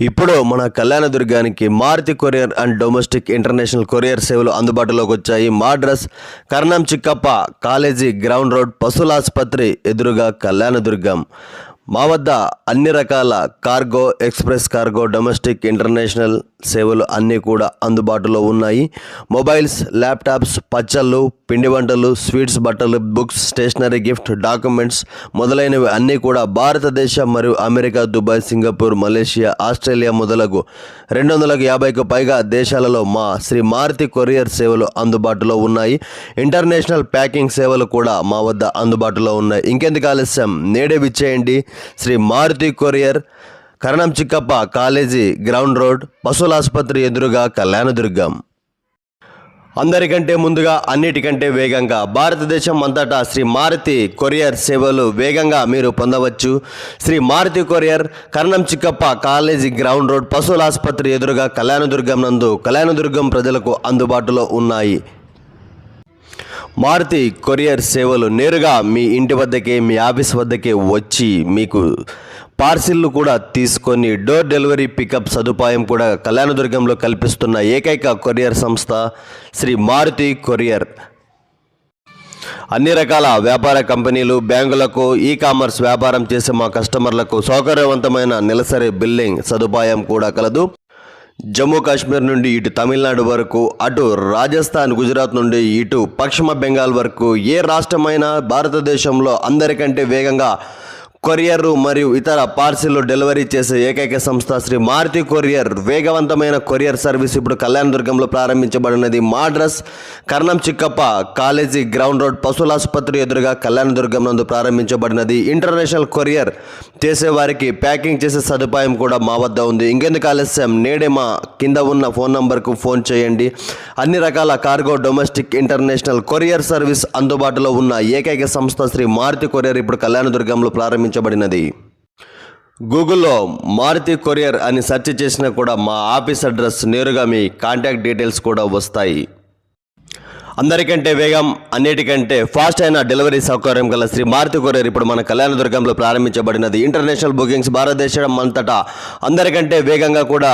ఇప్పుడు మన కళ్యాణదుర్గానికి Maruthi courier and domestic international courier సేవలు అందుబాటులోకి వచ్చాయి. మా address Karnam Chikkappa college ground road పశువుల ఆసుపత్రి ఎదురుగా కళ్యాణదుర్గం మా వద్ద అన్ని రకాల cargo express cargo domestic international సేవలు అన్నీ కూడా అందుబాటులో ఉన్నాయి. మొబైల్స్ ల్యాప్టాప్స్ పచ్చళ్ళు పిండి వంటలు స్వీట్స్ బట్టలు బుక్స్ స్టేషనరీ గిఫ్ట్ డాక్యుమెంట్స్ మొదలైనవి అన్నీ కూడా భారతదేశం మరియు America Dubai Singapore Malaysia Australia మొదలగు రెండు వందలకు యాభైకు పైగా దేశాలలో మా శ్రీ మారుతి కొరియర్ సేవలు అందుబాటులో ఉన్నాయి. ఇంటర్నేషనల్ ప్యాకింగ్ సేవలు కూడా మా వద్ద అందుబాటులో ఉన్నాయి. ఇంకెందుకు ఆలస్యం? నేడే విచ్చేయండి. Shri Maruthi courier Karanam Chikkappa college ground road పశువుల ఆసుపత్రి ఎదురుగా కళ్యాణదుర్గం. అందరికంటే ముందుగా అన్నిటికంటే వేగంగా భారతదేశం అంతటా శ్రీ మారుతి కొరియర్ సేవలు వేగంగా మీరు పొందవచ్చు. Shri Maruthi courier Karnam Chikkappa college ground road పశువుల ఆసుపత్రి ఎదురుగా కళ్యాణదుర్గం నందు కళ్యాణదుర్గం ప్రజలకు అందుబాటులో ఉన్నాయి. మారుతి కొరియర్ సేవలు నేరుగా మీ ఇంటి వద్దకే మీ ఆఫీస్ వద్దకే వచ్చి మీకు పార్సిల్లు కూడా తీసుకొని డోర్ డెలివరీ పికప్ సదుపాయం కూడా కళ్యాణదుర్గంలో కల్పిస్తున్న ఏకైక కొరియర్ సంస్థ శ్రీ మారుతి కొరియర్. అన్ని రకాల వ్యాపార కంపెనీలు బ్యాంకులకు ఈ కామర్స్ వ్యాపారం చేసే మా కస్టమర్లకు సౌకర్యవంతమైన నెలసరి బిల్లింగ్ సదుపాయం కూడా కలదు. జమ్మూ కాశ్మీర్ నుండి ఇటు తమిళనాడు వరకు అటు రాజస్థాన్ గుజరాత్ నుండి ఇటు పశ్చిమ బెంగాల్ వరకు ఏ రాష్ట్రమైనా భారతదేశంలో అందరికంటే వేగంగా కొరియర్ మరియు ఇతర పార్సిల్లు డెలివరీ చేసే ఏకైక సంస్థ శ్రీ మారుతి కొరియర్. వేగవంతమైన కొరియర్ సర్వీస్ ఇప్పుడు కళ్యాణదుర్గంలో ప్రారంభించబడినది. మాడ్రస్ Karnam Chikkappa college ground road పశువుల ఆసుపత్రి ఎదురుగా కళ్యాణదుర్గం నందు ప్రారంభించబడినది. ఇంటర్నేషనల్ కొరియర్ చేసే వారికి ప్యాకింగ్ చేసే సదుపాయం కూడా మా వద్ద ఉంది. ఇంకెందుకు ఆలస్యం? నేడే మా కింద ఉన్న ఫోన్ నంబర్కు ఫోన్ చేయండి. అన్ని రకాల cargo domestic international courier service అందుబాటులో ఉన్న ఏకైక సంస్థ శ్రీ మారుతి కొరియర్ ఇప్పుడు కళ్యాణదుర్గంలో ప్రారంభించబడినది గూగుల్లో మారుతి కొరియర్ అని సెర్చ్ చేసినా కూడా మా ఆఫీస్ అడ్రస్ నేరుగా మీ కాంటాక్ట్ డీటెయిల్స్ కూడా వస్తాయి. అందరికంటే వేగం అన్నిటికంటే ఫాస్ట్ అయిన డెలివరీ సౌకర్యం గల శ్రీ మారుతి కొరియర్ ఇప్పుడు మన కళ్యాణదుర్గంలో ప్రారంభించబడినది. ఇంటర్నేషనల్ బుకింగ్స్ భారతదేశం అంతటా అందరికంటే వేగంగా కూడా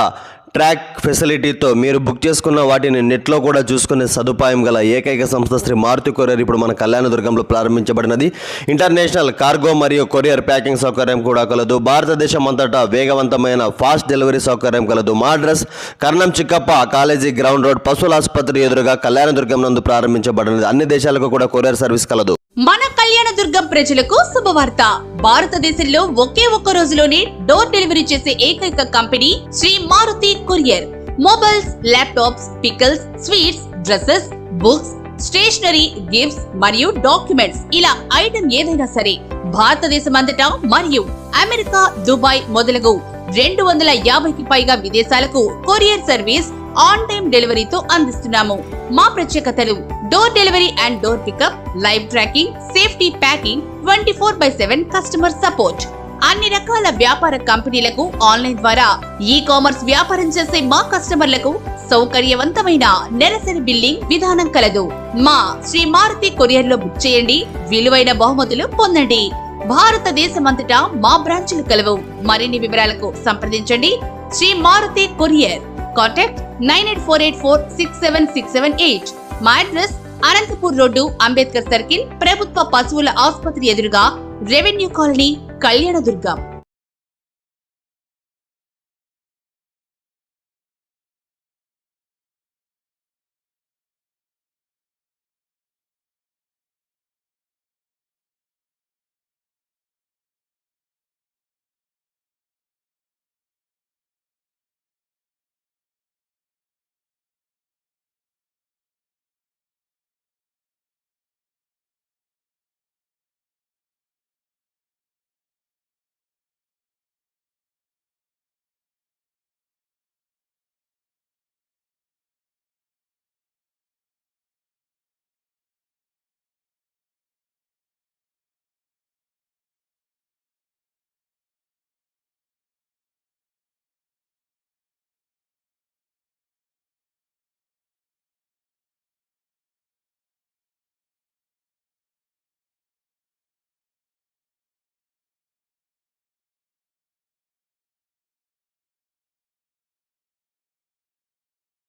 ట్రాక్ ఫెసిలిటీతో మీరు బుక్ చేసుకున్న వాటిని నెట్లో కూడా చూసుకునే సదుపాయం గల ఏకైక సంస్థ శ్రీ మారుతి కొరియర్ ఇప్పుడు మన కళ్యాణదుర్గంలో ప్రారంభించబడినది. ఇంటర్నేషనల్ కార్గో మరియు కొరియర్ ప్యాకింగ్ సౌకర్యం కూడా కలదు. భారతదేశం అంతటా వేగవంతమైన ఫాస్ట్ డెలివరీ సౌకర్యం కలదు. మా address Karnam Chikkappa college ground road పశువుల ఆసుపత్రి ఎదురుగా కళ్యాణదుర్గం నందు ప్రారంభించబడినది. అన్ని దేశాలకు కూడా కొరియర్ సర్వీస్ కలదు. మన కళ్యాణదుర్గం ప్రజలకు శుభవార్త. భారతదేశంలో ఒకే ఒక్క రోజులోనే డోర్ డెలివరీ చేసే ఏకైక company Shri Maruthi courier. Mobiles laptops pickles sweets dresses books stationery gifts మరియు డాక్యుమెంట్స్ ఇలా ఐటమ్ ఏదైనా సరే భారతదేశం అంతటా మరియు అమెరికా దుబాయ్ మొదలగు రెండు వందల యాభైకి పైగా విదేశాలకు కొరియర్ సర్వీస్ ఆన్ టైం డెలివరీతో అందిస్తున్నాము. మా ప్రత్యేకతలు door delivery and door pickup live tracking safety packing twenty four by seven customer support. అన్ని రకాల వ్యాపార కంపెనీలకు ఆన్లైన్ ద్వారా ఈ కామర్స్ వ్యాపారం చేసే మా కస్టమర్లకు సౌకర్యవంతమైన నెలసరి బిల్లింగ్ విధానం కలదు. మా శ్రీ మారుతి కొరియర్లో బుక్ చేయండి విలువైన బహుమతులు పొందండి. భారతదేశమంతటా మా బ్రాంచులు కలవు. మరిన్ని వివరాలకు సంప్రదించండి. Shri Maruthi courier. Contact nine eight four eight four six seven six seven eight. మా address Anantapur road Ambedkar circle ప్రభుత్వ పశువుల ఆసుపత్రి ఎదురుగా రెవెన్యూ కాలనీ కళ్యాణదుర్గం.